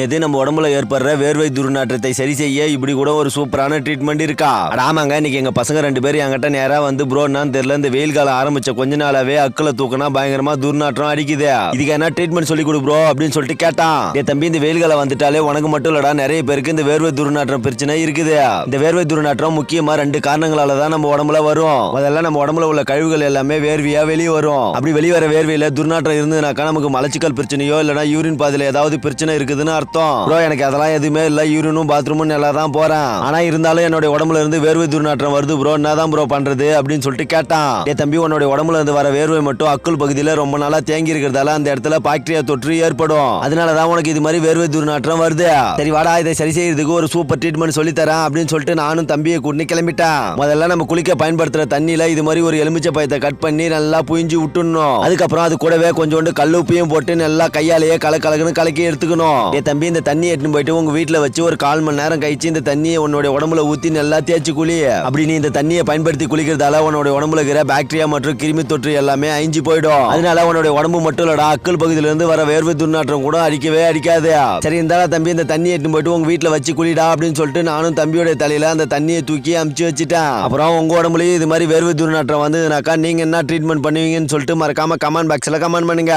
எது நம்ம உடம்புல ஏற்படுற வேர்வை துர்நாற்றத்தை சரி செய்ய இப்படி கூட ஒரு சூப்பரான ட்ரீட்மெண்ட் இருக்கா? ஆமாங்க இன்னைக்கு எங்க பசங்க ரெண்டு பேரும் என்கிட்ட நேரா வந்து ப்ரோ என்னன்னு தெரியல இந்த வெயில் காலம் ஆரம்பிச்ச கொஞ்ச நாளாவே அக்களை தூக்கினா பயங்கரமா துர்நாற்றம் அடிக்குது. இதுக்கு என்ன ட்ரீட்மெண்ட் சொல்லி கொடு ப்ரோ அப்படின்னு சொல்லிட்டு கேட்டான். என் தம்பி இந்த வெயில் காலம் வந்துட்டாலே உனக்கு மட்டும் இல்லடா நிறைய பேருக்கு இந்த வேர்வை துர்நாற்றம் பிரச்சனை இருக்குது. இந்த வேர்வை துர்நாற்றம் முக்கியமா ரெண்டு காரணங்களால தான் நம்ம உடம்புல வரும். அதெல்லாம் நம்ம உடம்புல உள்ள கழிவுகள் எல்லாமே வேர்வையா வெளியே வரும். அப்படி வெளியே வர வேர்வையில துர்நாற்றம் இருந்ததுனாக்கா நமக்கு மலச்சிக்கல் பிரச்சனையோ இல்லைன்னா யூரின் பாதையில ஏதாவது பிரச்சனை இருக்குதுன்னு அர்த்தம். ப்ரோ எனக்கு அதெல்லாம் எதுவுமே இல்ல. யூரினும் பாத்ரூமும் நல்லா தான் போறேன். ஆனா இருந்தாலும் என்னோட உடம்புல இருந்து வேர்வை துர்நாற்றம் வருது ப்ரோ என்னதான் ப்ரோ பண்றது அப்படின்னு சொல்லிட்டு கேட்டான். ஏ தம்பி உன்னோட உடம்புல இருந்து வர வேர்வை மட்டும் அக்குள் பகுதியில ரொம்ப நாளா தேங்கி இருக்கிறதால அந்த இடத்துல பாக்டீரியா தொற்று ஏற்படும். அதனாலதான் உனக்கு இது மாதிரி வேர்வை துர்நாற்றம் வருது. சரி வாடா இதை சரி செய்யறதுக்கு ஒரு சூப்பர் ட்ரீட்மெண்ட் சொல்லி தரேன் அப்படின்னு சொல்லிட்டு நானும் தம்பியை கூட்டி கிளம்பிட்டேன். முதல்ல நம்ம குளிக்க பயன்படுத்துற தண்ணியில இது மாதிரி ஒரு எலுமிச்சை பயத்தை கட் பண்ணி நல்லா புழிஞ்சு விட்டுடணும். அதுக்கப்புறம் அது கூடவே கொஞ்சோண்டு கல்லுப்பையும் போட்டு நல்லா கையாலேயே கல கலக்குன்னு கலக்கி எடுத்துக்கணும். ஏ தம்பி இந்த தண்ணி எட்டுன்னு போயிட்டு உங்க வீட்டுல வச்சு ஒரு கால் மணி நேரம் கழிச்சு இந்த தண்ணியை உன்னோட உடம்புல ஊத்தி நல்லா தேய்ச்சி குளி. அப்படி நீ இந்த தண்ணியை பயன்படுத்தி குளிக்கிறதால உன்னோட உடம்புல இருக்கிற பாக்டீரியா மற்றும் கிருமி தொற்று எல்லாமே அழிஞ்சு போயிடும். அதனால உன்னோட உடம்பு மட்டும் இல்லடா அக்கல் பகுதியில இருந்து வர வேர்வை துர்நாற்றம் கூட அடிக்கவே அடிக்காது சரி இருந்தாலும் தம்பி இந்த தண்ணி எட்டுன்னு போயிட்டு உங்க வீட்டுல வச்சு குளிடா அப்படின்னு சொல்லிட்டு நானும் தம்பியோட தலையில அந்த தண்ணியை தூக்கி அமுச்சு வச்சுட்டேன். அப்புறம் உங்க உடம்புலயும் இது மாதிரி வேர்வை துர்நாற்றம் வந்ததுனாக்கா நீங்க என்ன ட்ரீட்மெண்ட் பண்ணுவீங்கன்னு சொல்லிட்டு மறக்காம கமெண்ட் பாக்ஸ்ல கமெண்ட் பண்ணுங்க.